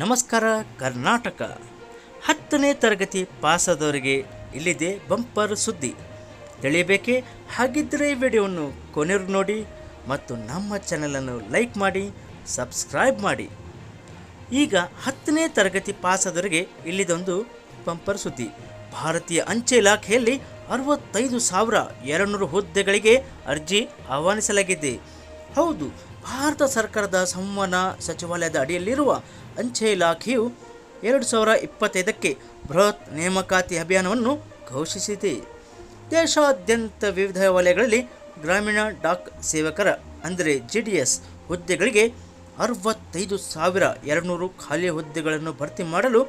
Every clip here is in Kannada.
ನಮಸ್ಕಾರ, ಕರ್ನಾಟಕ. ಹತ್ತನೇ ತರಗತಿ ಪಾಸಾದವರಿಗೆ ಇಲ್ಲಿದೆ ಬಂಪರ್ ಸುದ್ದಿ. ತಿಳಿಯಬೇಕೆ? ಹಾಗಿದ್ದರೆ ವಿಡಿಯೋವನ್ನು ಕೊನೆರು ನೋಡಿ ಮತ್ತು ನಮ್ಮ ಚಾನಲನ್ನು ಲೈಕ್ ಮಾಡಿ, ಸಬ್ಸ್ಕ್ರೈಬ್ ಮಾಡಿ. ಈಗ ಹತ್ತನೇ ತರಗತಿ ಪಾಸಾದವರಿಗೆ ಇಲ್ಲಿದೊಂದು ಬಂಪರ್ ಸುದ್ದಿ. ಭಾರತೀಯ ಅಂಚೆ ಇಲಾಖೆಯಲ್ಲಿ ಅರವತ್ತೈದು ಸಾವಿರ ಎರಡುನೂರು ಹುದ್ದೆಗಳಿಗೆ ಅರ್ಜಿ ಆಹ್ವಾನಿಸಲಾಗಿದೆ. ಹೌದು ಭಾರತ ಸರ್ಕಾರದ ಸಂವಹನ ಸಚಿವಾಲಯದ ಅಡಿಯಲ್ಲಿರುವ ಅಂಚೆ ಇಲಾಖೆಯು ಎರಡು ಸಾವಿರ ಇಪ್ಪತ್ತೈದಕ್ಕೆ ಬೃಹತ್ ನೇಮಕಾತಿ ಅಭಿಯಾನವನ್ನು ಘೋಷಿಸಿದೆ. ದೇಶಾದ್ಯಂತ ವಿವಿಧ ವಲಯಗಳಲ್ಲಿ ಗ್ರಾಮೀಣ ಡಾಕ್ ಸೇವಕರ, ಅಂದರೆ ಜಿ ಡಿ ಎಸ್ ಹುದ್ದೆಗಳಿಗೆ ಅರವತ್ತೈದು ಸಾವಿರ ಎರಡುನೂರು ಖಾಲಿ ಹುದ್ದೆಗಳನ್ನು ಭರ್ತಿ ಮಾಡಲು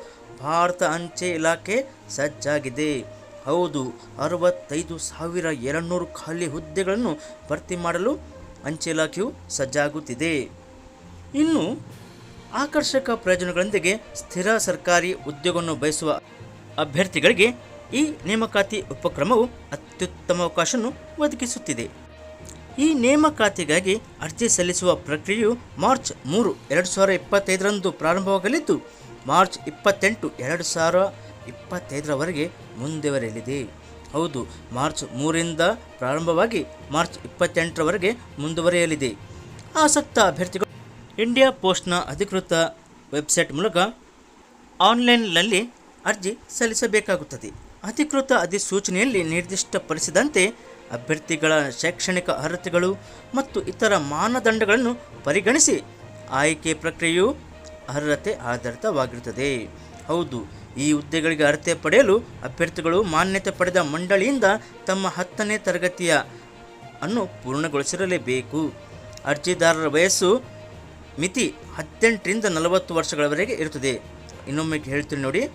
ಭಾರತ ಅಂಚೆ ಇಲಾಖೆ ಸಜ್ಜಾಗಿದೆ. ಹೌದು, ಅರವತ್ತೈದು ಸಾವಿರ ಎರಡುನೂರು ಖಾಲಿ ಹುದ್ದೆಗಳನ್ನು ಭರ್ತಿ ಮಾಡಲು ಅಂಚೆ ಇಲಾಖೆಯು ಸಜ್ಜಾಗುತ್ತಿದೆ. ಇನ್ನು ಆಕರ್ಷಕ ಪ್ರಯೋಜನಗಳೊಂದಿಗೆ ಸ್ಥಿರ ಸರ್ಕಾರಿ ಉದ್ಯೋಗವನ್ನು ಬಯಸುವ ಅಭ್ಯರ್ಥಿಗಳಿಗೆ ಈ ನೇಮಕಾತಿ ಉಪಕ್ರಮವು ಅತ್ಯುತ್ತಮ ಅವಕಾಶವನ್ನು ಒದಗಿಸುತ್ತಿದೆ. ಈ ನೇಮಕಾತಿಗಾಗಿ ಅರ್ಜಿ ಸಲ್ಲಿಸುವ ಪ್ರಕ್ರಿಯೆಯು ಮಾರ್ಚ್ ಮೂರು, ಎರಡು ಸಾವಿರ ಇಪ್ಪತ್ತೈದರಂದು ಪ್ರಾರಂಭವಾಗಲಿದ್ದು, ಮಾರ್ಚ್ ಇಪ್ಪತ್ತೆಂಟು, ಎರಡು ಸಾವಿರ ಇಪ್ಪತ್ತೈದರವರೆಗೆ ಮುಂದುವರೆಯಲಿದೆ. ಹೌದು, ಮಾರ್ಚ್ ಮೂರರಿಂದ ಪ್ರಾರಂಭವಾಗಿ ಮಾರ್ಚ್ ಇಪ್ಪತ್ತೆಂಟರವರೆಗೆ ಮುಂದುವರಿಯಲಿದೆ. ಆಸಕ್ತ ಅಭ್ಯರ್ಥಿಗಳು ಇಂಡಿಯಾ ಪೋಸ್ಟ್ನ ಅಧಿಕೃತ ವೆಬ್ಸೈಟ್ ಮೂಲಕ ಆನ್ಲೈನ್ನಲ್ಲಿ ಅರ್ಜಿ ಸಲ್ಲಿಸಬೇಕಾಗುತ್ತದೆ. ಅಧಿಕೃತ ಅಧಿಸೂಚನೆಯಲ್ಲಿ ನಿರ್ದಿಷ್ಟಪಡಿಸಿದಂತೆ ಅಭ್ಯರ್ಥಿಗಳ ಶೈಕ್ಷಣಿಕ ಅರ್ಹತೆಗಳು ಮತ್ತು ಇತರ ಮಾನದಂಡಗಳನ್ನು ಪರಿಗಣಿಸಿ ಆಯ್ಕೆ ಪ್ರಕ್ರಿಯೆಯು ಅರ್ಹತೆ ಆಧಾರಿತವಾಗಿರುತ್ತದೆ. ಹೌದು ಈ ಹುದ್ದೆಗಳಿಗೆ ಅರ್ಹತೆ ಪಡೆಯಲು ಅಭ್ಯರ್ಥಿಗಳು ಮಾನ್ಯತೆ ಪಡೆದ ಮಂಡಳಿಯಿಂದ ತಮ್ಮ ಹತ್ತನೇ ತರಗತಿಯ ಅನ್ನು ಪೂರ್ಣಗೊಳಿಸಿರಲೇಬೇಕು. ಅರ್ಜಿದಾರರ ವಯಸ್ಸು ಮಿತಿ ಹದಿನೆಂಟರಿಂದ ನಲವತ್ತು ವರ್ಷಗಳವರೆಗೆ ಇರುತ್ತದೆ. ಇನ್ನೊಮ್ಮೆ ಹೇಳ್ತೀನಿ ನೋಡಿ,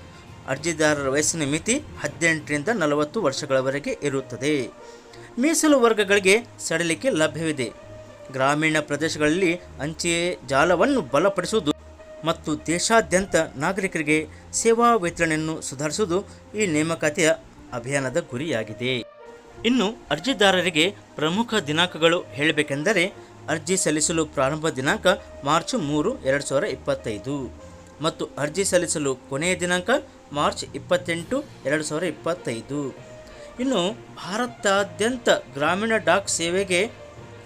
ಅರ್ಜಿದಾರರ ವಯಸ್ಸಿನ ಮಿತಿ ಹದಿನೆಂಟರಿಂದ ನಲವತ್ತು ವರ್ಷಗಳವರೆಗೆ ಇರುತ್ತದೆ. ಮೀಸಲು ವರ್ಗಗಳಿಗೆ ಸಡಿಲಿಕೆ ಲಭ್ಯವಿದೆ. ಗ್ರಾಮೀಣ ಪ್ರದೇಶಗಳಲ್ಲಿ ಅಂಚೆ ಜಾಲವನ್ನು ಬಲಪಡಿಸುವುದು ಮತ್ತು ದೇಶಾದ್ಯಂತ ನಾಗರಿಕರಿಗೆ ಸೇವಾ ವಿತರಣೆಯನ್ನು ಸುಧಾರಿಸುವುದು ಈ ನೇಮಕಾತಿಯ ಅಭಿಯಾನದ ಗುರಿಯಾಗಿದೆ. ಇನ್ನು ಅರ್ಜಿದಾರರಿಗೆ ಪ್ರಮುಖ ದಿನಾಂಕಗಳು ಹೇಳಬೇಕೆಂದರೆ ಅರ್ಜಿ ಸಲ್ಲಿಸಲು ಪ್ರಾರಂಭ ದಿನಾಂಕ ಮಾರ್ಚ್ ಮೂರು, ಎರಡು ಸಾವಿರ ಇಪ್ಪತ್ತೈದು ಮತ್ತು ಅರ್ಜಿ ಸಲ್ಲಿಸಲು ಕೊನೆಯ ದಿನಾಂಕ ಮಾರ್ಚ್ ಇಪ್ಪತ್ತೆಂಟು, ಎರಡು ಸಾವಿರ ಇಪ್ಪತ್ತೈದು. ಇನ್ನು ಭಾರತಾದ್ಯಂತ ಗ್ರಾಮೀಣ ಡಾಕ್ ಸೇವೆಗೆ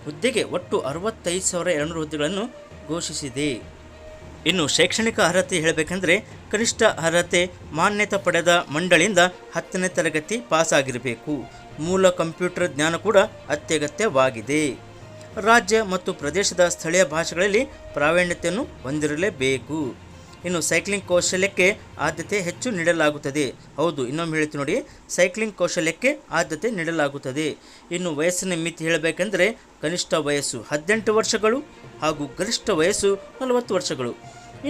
ಹುದ್ದೆಗೆ ಒಟ್ಟು ಅರವತ್ತೈದು ಸಾವಿರ ಎರಡುನೂರು ಹುದ್ದೆಗಳನ್ನು ಘೋಷಿಸಿದೆ. ಇನ್ನು ಶೈಕ್ಷಣಿಕ ಅರ್ಹತೆ ಹೇಳಬೇಕೆಂದರೆ ಕನಿಷ್ಠ ಅರ್ಹತೆ ಮಾನ್ಯತೆ ಪಡೆದ ಮಂಡಳಿಯಿಂದ ಹತ್ತನೇ ತರಗತಿ ಪಾಸ್ ಆಗಿರಬೇಕು ಮೂಲ ಕಂಪ್ಯೂಟರ್ ಜ್ಞಾನ ಕೂಡ ಅತ್ಯಗತ್ಯವಾಗಿದೆ. ರಾಜ್ಯ ಮತ್ತು ಪ್ರದೇಶದ ಸ್ಥಳೀಯ ಭಾಷೆಗಳಲ್ಲಿ ಪ್ರಾವೀಣ್ಯತೆಯನ್ನು ಹೊಂದಿರಲೇಬೇಕು. ಇನ್ನು ಸೈಕ್ಲಿಂಗ್ ಕೌಶಲ್ಯಕ್ಕೆ ಆದ್ಯತೆ ಹೆಚ್ಚು ನೀಡಲಾಗುತ್ತದೆ. ಹೌದು, ಇನ್ನೊಮ್ಮೆ ಹೇಳ್ತೀನಿ ನೋಡಿ. ಸೈಕ್ಲಿಂಗ್ ಕೌಶಲ್ಯಕ್ಕೆ ಆದ್ಯತೆ ನೀಡಲಾಗುತ್ತದೆ. ಇನ್ನು ವಯಸ್ಸಿನ ಮಿತಿ ಹೇಳಬೇಕೆಂದರೆ ಕನಿಷ್ಠ ವಯಸ್ಸು ಹದಿನೆಂಟು ವರ್ಷಗಳು ಹಾಗೂ ಗರಿಷ್ಠ ವಯಸ್ಸು ನಲವತ್ತು ವರ್ಷಗಳು.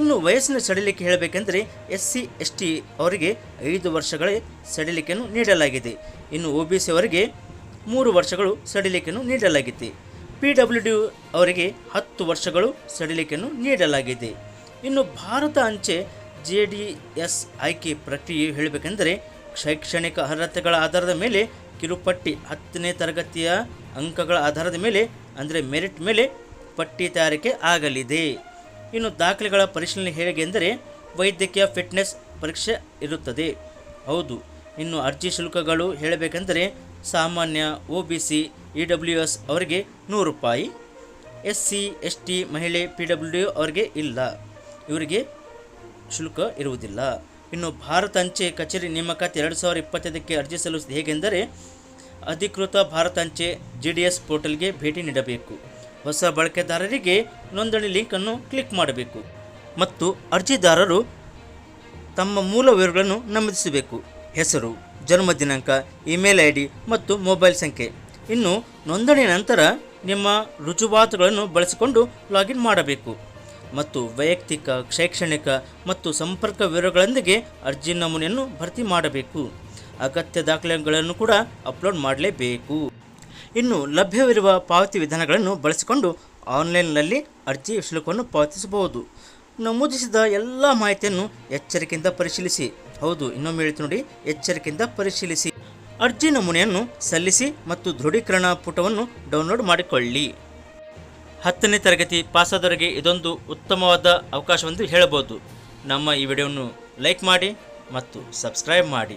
ಇನ್ನು ವಯಸ್ಸಿನ ಸಡಿಲಿಕೆ ಹೇಳಬೇಕೆಂದರೆ ಎಸ್ ಸಿ ಎಸ್ ಟಿ ಅವರಿಗೆ ಐದು ವರ್ಷಗಳ ಸಡಿಲಿಕೆಯನ್ನು ನೀಡಲಾಗಿದೆ. ಇನ್ನು ಒ ಬಿ ಸಿ ಅವರಿಗೆ ಮೂರು ವರ್ಷಗಳು ಸಡಿಲಿಕೆಯನ್ನು ನೀಡಲಾಗಿದೆ. ಪಿ ಡಬ್ಲ್ಯೂ ಡಿ ಅವರಿಗೆ ಹತ್ತು ವರ್ಷಗಳು ಸಡಿಲಿಕೆಯನ್ನು ನೀಡಲಾಗಿದೆ. ಇನ್ನು ಭಾರತ ಅಂಚೆ ಜೆ ಡಿ ಎಸ್ ಆಯ್ಕೆ ಪ್ರಕ್ರಿಯೆ ಹೇಳಬೇಕೆಂದರೆ ಶೈಕ್ಷಣಿಕ ಅರ್ಹತೆಗಳ ಆಧಾರದ ಮೇಲೆ ಕಿರುಪಟ್ಟಿ ಹತ್ತನೇ ತರಗತಿಯ ಅಂಕಗಳ ಆಧಾರದ ಮೇಲೆ, ಅಂದರೆ ಮೆರಿಟ್ ಮೇಲೆ ಪಟ್ಟಿ ತಯಾರಿಕೆ ಆಗಲಿದೆ. ಇನ್ನು ದಾಖಲೆಗಳ ಪರಿಶೀಲನೆ ಹೇಗೆ ಎಂದರೆ ವೈದ್ಯಕೀಯ ಫಿಟ್ನೆಸ್ ಪರೀಕ್ಷೆ ಇರುತ್ತದೆ. ಹೌದು, ಇನ್ನು ಅರ್ಜಿ ಶುಲ್ಕಗಳು ಹೇಳಬೇಕೆಂದರೆ ಸಾಮಾನ್ಯ O B C, E W S ಅವರಿಗೆ ನೂರು ರೂಪಾಯಿ, ಎಸ್ ಸಿ, ಎಸ್ ಟಿ ಮಹಿಳೆ ಪಿ ಡಬ್ಲ್ಯೂ ಅವರಿಗೆ ಇಲ್ಲ. ಇವರಿಗೆ ಶುಲ್ಕ ಇರುವುದಿಲ್ಲ. ಇನ್ನು ಭಾರತ ಅಂಚೆ ಕಚೇರಿ ನೇಮಕಾತಿ ಎರಡು ಸಾವಿರ ಇಪ್ಪತ್ತೈದಕ್ಕೆ ಅರ್ಜಿ ಸಲ್ಲಿಸುವುದು ಹೇಗೆಂದರೆ, ಅಧಿಕೃತ ಭಾರತ ಅಂಚೆ ಜಿ ಡಿ ಎಸ್ ಪೋರ್ಟಲ್ಗೆ ಭೇಟಿ ನೀಡಬೇಕು. ಹೊಸ ಬಳಕೆದಾರರಿಗೆ ನೋಂದಣಿ ಲಿಂಕನ್ನು ಕ್ಲಿಕ್ ಮಾಡಬೇಕು ಮತ್ತು ಅರ್ಜಿದಾರರು ತಮ್ಮ ಮೂಲ ವಿವರಗಳನ್ನು ನಮೂದಿಸಬೇಕು. ಹೆಸರು, ಜನ್ಮ ದಿನಾಂಕ, ಇಮೇಲ್ ಐ ಡಿ ಮತ್ತು ಮೊಬೈಲ್ ಸಂಖ್ಯೆ. ಇನ್ನು ನೋಂದಣಿ ನಂತರ ನಿಮ್ಮ ರುಜುವಾತುಗಳನ್ನು ಬಳಸಿಕೊಂಡು ಲಾಗಿನ್ ಮಾಡಬೇಕು. ಮತ್ತು ವೈಯಕ್ತಿಕ, ಶೈಕ್ಷಣಿಕ ಮತ್ತು ಸಂಪರ್ಕ ವಿವರಗಳೊಂದಿಗೆ ಅರ್ಜಿ ನಮೂನೆಯನ್ನು ಭರ್ತಿ ಮಾಡಬೇಕು. ಅಗತ್ಯ ದಾಖಲೆಗಳನ್ನು ಕೂಡ ಅಪ್ಲೋಡ್ ಮಾಡಲೇಬೇಕು. ಇನ್ನು ಲಭ್ಯವಿರುವ ಪಾವತಿ ವಿಧಾನಗಳನ್ನು ಬಳಸಿಕೊಂಡು ಆನ್ಲೈನ್ನಲ್ಲಿ ಅರ್ಜಿ ಶುಲ್ಕವನ್ನು ಪಾವತಿಸಬಹುದು. ನಮೂದಿಸಿದ ಎಲ್ಲ ಮಾಹಿತಿಯನ್ನು ಎಚ್ಚರಿಕೆಯಿಂದ ಪರಿಶೀಲಿಸಿ. ಹೌದು, ಇನ್ನೊಮ್ಮೆ ಹೇಳ್ತೀನಿ ನೋಡಿ, ಎಚ್ಚರಿಕೆಯಿಂದ ಪರಿಶೀಲಿಸಿ. ಅರ್ಜಿ ನಮೂನೆಯನ್ನು ಸಲ್ಲಿಸಿ ಮತ್ತು ದೃಢೀಕರಣ ಪುಟವನ್ನು ಡೌನ್ಲೋಡ್ ಮಾಡಿಕೊಳ್ಳಿ. ಹತ್ತನೇ ತರಗತಿ ಪಾಸಾದವರಿಗೆ ಇದೊಂದು ಉತ್ತಮವಾದ ಅವಕಾಶವೆಂದು ಹೇಳಬಹುದು. ನಮ್ಮ ಈ ವಿಡಿಯೋವನ್ನು ಲೈಕ್ ಮಾಡಿ ಮತ್ತು ಸಬ್ಸ್ಕ್ರೈಬ್ ಮಾಡಿ.